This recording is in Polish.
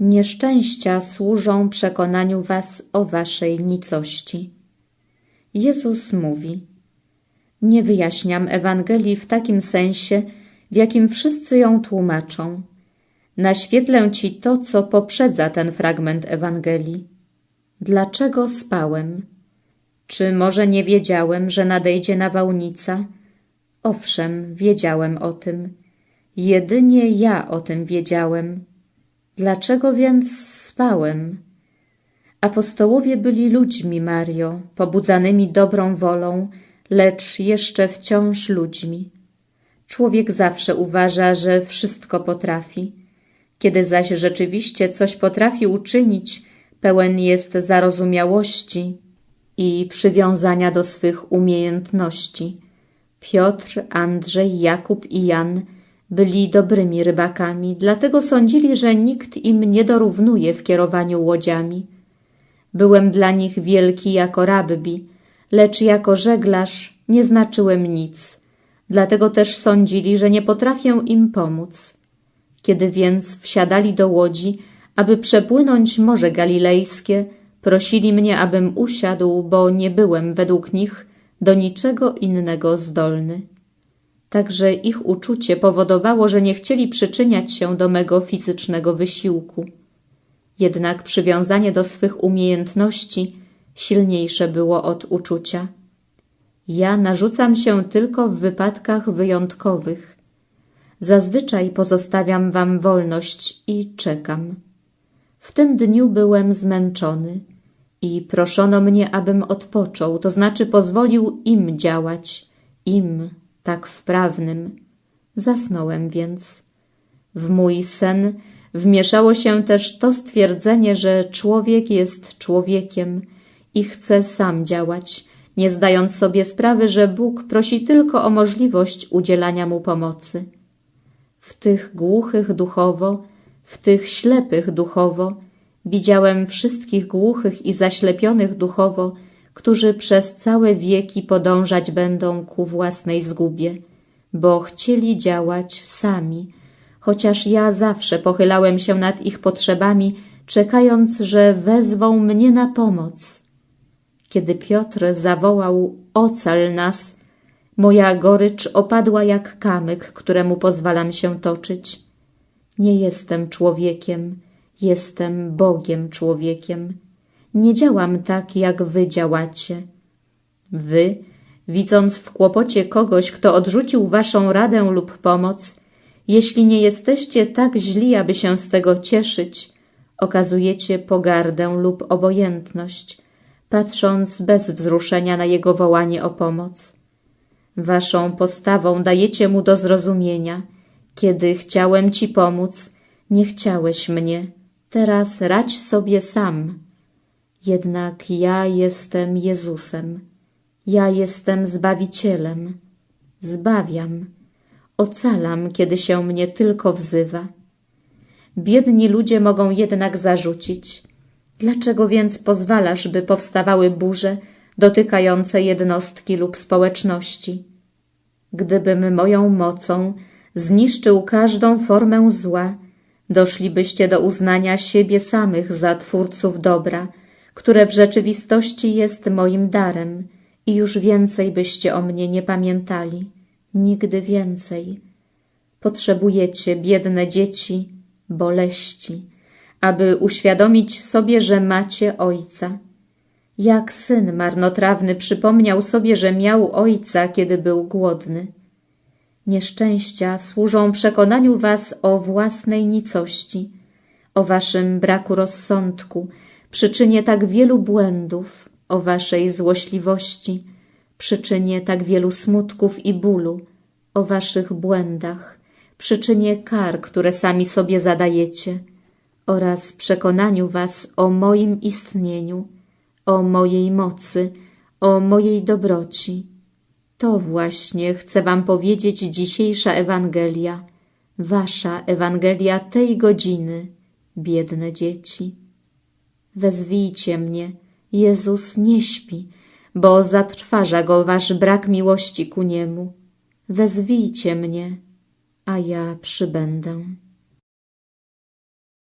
Nieszczęścia służą przekonaniu was o waszej nicości. Jezus mówi: Nie wyjaśniam Ewangelii w takim sensie, w jakim wszyscy ją tłumaczą. Naświetlę ci to, co poprzedza ten fragment Ewangelii. Dlaczego spałem? Czy może nie wiedziałem, że nadejdzie nawałnica? Owszem, wiedziałem o tym. Jedynie ja o tym wiedziałem. Dlaczego więc spałem? Apostołowie byli ludźmi, Mario, pobudzanymi dobrą wolą, lecz jeszcze wciąż ludźmi. Człowiek zawsze uważa, że wszystko potrafi. Kiedy zaś rzeczywiście coś potrafi uczynić, pełen jest zarozumiałości i przywiązania do swych umiejętności. Piotr, Andrzej, Jakub i Jan byli dobrymi rybakami, dlatego sądzili, że nikt im nie dorównuje w kierowaniu łodziami. Byłem dla nich wielki jako rabbi, lecz jako żeglarz nie znaczyłem nic, dlatego też sądzili, że nie potrafię im pomóc. Kiedy więc wsiadali do łodzi, aby przepłynąć Morze Galilejskie, prosili mnie, abym usiadł, bo nie byłem według nich do niczego innego zdolny. Także ich uczucie powodowało, że nie chcieli przyczyniać się do mego fizycznego wysiłku. Jednak przywiązanie do swych umiejętności silniejsze było od uczucia. Ja narzucam się tylko w wypadkach wyjątkowych. Zazwyczaj pozostawiam wam wolność i czekam. W tym dniu byłem zmęczony i proszono mnie, abym odpoczął, to znaczy pozwolił im działać, im, tak wprawnym. Zasnąłem więc. W mój sen wmieszało się też to stwierdzenie, że człowiek jest człowiekiem i chce sam działać, nie zdając sobie sprawy, że Bóg prosi tylko o możliwość udzielania mu pomocy. W tych głuchych duchowo, w tych ślepych duchowo, widziałem wszystkich głuchych i zaślepionych duchowo, którzy przez całe wieki podążać będą ku własnej zgubie, bo chcieli działać sami, chociaż ja zawsze pochylałem się nad ich potrzebami, czekając, że wezwą mnie na pomoc. Kiedy Piotr zawołał Ocal nas, moja gorycz opadła jak kamyk, któremu pozwalam się toczyć. Nie jestem człowiekiem, jestem Bogiem człowiekiem. Nie działam tak, jak wy działacie. Wy, widząc w kłopocie kogoś, kto odrzucił waszą radę lub pomoc, jeśli nie jesteście tak źli, aby się z tego cieszyć, okazujecie pogardę lub obojętność, patrząc bez wzruszenia na jego wołanie o pomoc. Waszą postawą dajecie mu do zrozumienia, kiedy chciałem ci pomóc, nie chciałeś mnie, teraz radź sobie sam. Jednak ja jestem Jezusem, ja jestem Zbawicielem, zbawiam, ocalam, kiedy się mnie tylko wzywa. Biedni ludzie mogą jednak zarzucić. Dlaczego więc pozwalasz, by powstawały burze dotykające jednostki lub społeczności? Gdybym moją mocą zniszczył każdą formę zła, doszlibyście do uznania siebie samych za twórców dobra, które w rzeczywistości jest moim darem i już więcej byście o mnie nie pamiętali, nigdy więcej. Potrzebujecie, biedne dzieci, boleści, aby uświadomić sobie, że macie ojca. Jak syn marnotrawny przypomniał sobie, że miał ojca, kiedy był głodny. Nieszczęścia służą przekonaniu was o własnej nicości, o waszym braku rozsądku, przyczynie tak wielu błędów, o waszej złośliwości, przyczynie tak wielu smutków i bólu, o waszych błędach, przyczynie kar, które sami sobie zadajecie, oraz przekonaniu was o moim istnieniu, o mojej mocy, o mojej dobroci. To właśnie chce wam powiedzieć dzisiejsza Ewangelia, wasza Ewangelia tej godziny, biedne dzieci. Wezwijcie mnie, Jezus nie śpi, bo zatrważa go wasz brak miłości ku niemu. Wezwijcie mnie, a ja przybędę.